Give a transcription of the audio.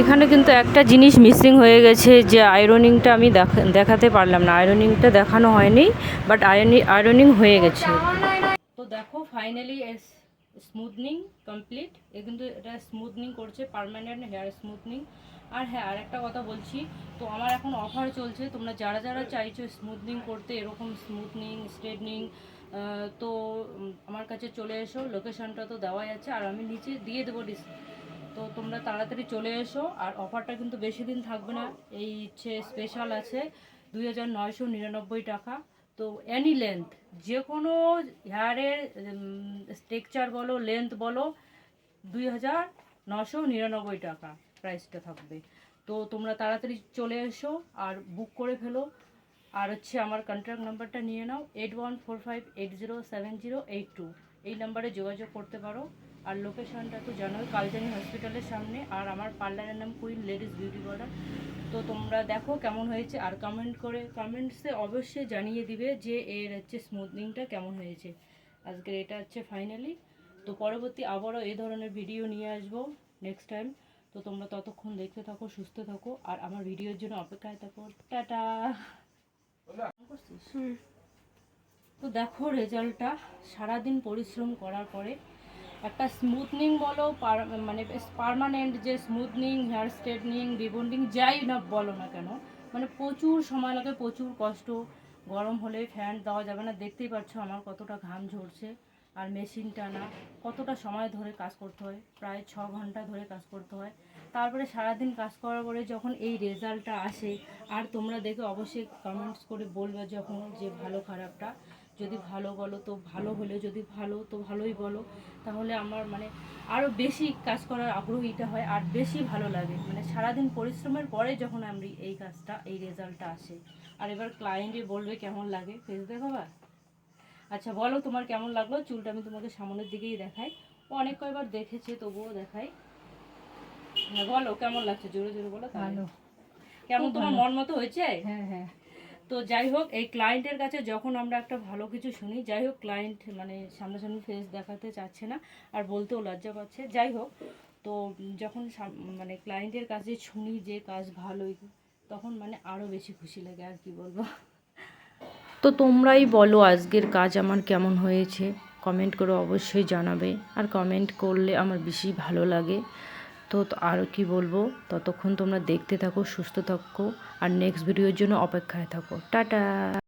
এখানে কিন্তু একটা জিনিস মিসিং হয়ে গেছে যে আয়রনিংটা আমি দেখা- দেখাতে পারলাম না। আয়রনিংটা দেখানো হয়নি বাট আয়রনিং হয়ে গেছে। তো দেখো ফাইনালি স্মুথনিং কমপ্লিট এ কিন্তু এটা স্মুথনিং করছে পার্মানেন্ট হেয়ার স্মুথনিং আর হ্যাঁ আর একটা কথা বলছি, তো আমার এখন অফার চলছে, তোমরা যারা যারা চাইছো স্মুথনিং করতে, এরকম স্মুথনিং স্ট্রেটনিং তো আমার কাছে চলে এসো লোকেশনটা তো দেওয়াই আছে, আর আমি নিচে দিয়ে দেবো তো তোমরা তাড়াতাড়ি চলে এসো, আর অফারটা কিন্তু বেশি দিন থাকবে না। এই হচ্ছে স্পেশাল আছে দুই হাজার নয়শো নিরানব্বই টাকা। তো এনি লেন্থ যে কোনো হেয়ারের স্ট্রেকচার বলো লেন্থ বলো, দুই টাকা প্রাইসটা থাকবে। তো তোমরা তাড়াতাড়ি চলে এসো আর বুক করে ফেলো। আর হচ্ছে আমার কন্ট্যাক্ট নাম্বারটা নিয়ে নাও eight one four five eight zero seven zero eight two এই নাম্বারে যোগাযোগ করতে পারো। আর লোকেশনটা তো জানোই কালজানি হসপিটালের সামনে। আর আমার পার্লারের নাম কুইন লেডিস বিউটি পার্লার তো তোমরা দেখো কেমন হয়েছে আর কমেন্ট করে কমেন্টসে অবশ্যই জানিয়ে দিবে যে এর হচ্ছে স্মুথনিংটা কেমন হয়েছে। আজকের এটা হচ্ছে ফাইনালি তো পরবর্তী আবারও এই ধরনের ভিডিও নিয়ে আসব নেক্সট টাইম তো তোমরা ততক্ষণ দেখতে থাকো সুস্থ থাকো আর আমার ভিডিওর জন্য অপেক্ষায় থাকো। টাটা! তো দেখো রেজাল্টটা সারাদিন পরিশ্রম করার পরে একটা স্মুথনিং বলো মানে পারমানেন্ট যে স্মুথনিং হেয়ার স্ট্রেটনিং রিবন্ডিং যাই না বলো না কেন মানে প্রচুর সময় লাগে, প্রচুর কষ্ট। গরম হলে ফ্যান দেওয়া যাবে না। দেখতেই পাচ্ছ আমার কতটা ঘাম ঝরছে আর মেশিন টানা। কতটা সময় ধরে কাজ করতে হয়? প্রায় ছ ঘণ্টা ধরে কাজ করতে হয়। তারপরে সারাদিন কাজ করার পরে যখন এই রেজাল্টটা আসে, আর তোমরা দেখে অবশ্যই কমেন্টস করে বলবে যখন যে ভালো খারাপটা। যদি ভালো বলো তো ভালো হলে যদি ভালো তো ভালোই বলো। তাহলে আমার মানে আরও বেশি কাজ করার আগ্রহীটা হয় আর বেশি ভালো লাগে। মানে সারাদিন পরিশ্রমের পরে যখন আমি এই কাজটা এই রেজাল্টটা আসে। আর এবার ক্লায়েন্টে বলবে কেমন লাগে। ফেস দেখাবা আচ্ছা বলো তোমার কেমন লাগল? চুলটা আমি তোমাকে সামনের দিকেই দেখাই। ও অনেক কয়বার দেখেছে তবুও দেখাই। হ্যাঁ বলো কেমন লাগছে? জোরে জোরে বলো ভালো। কেমন তোমার মন মতো হয়েছে? হ্যাঁ হ্যাঁ। তো যাই হোক, এই ক্লায়েন্টের কাছে যখন আমরা একটা ভালো কিছু শুনি, যাই হোক ক্লায়েন্ট মানে সামনাসামনি ফেস দেখাতে চাচ্ছে না আর বলতেও লজ্জা পাচ্ছে। যাই হোক, তো যখন মানে ক্লায়েন্টের কাছে শুনি যে কাজ ভালোই, তখন মানে আরও বেশি খুশি লাগে, আর কি বলব। তো তোমরাই বলো আজকের কাজ আমার কেমন হয়েছে। কমেন্ট করে অবশ্যই জানাবে। আর কমেন্ট করলে আমার বেশি ভালো লাগে। তো আর কি বলব? ততক্ষণ তোমরা দেখতে থাকো, সুস্থ থাকো, আর নেক্সট ভিডিওর জন্য অপেক্ষায় থাকো। টাটা!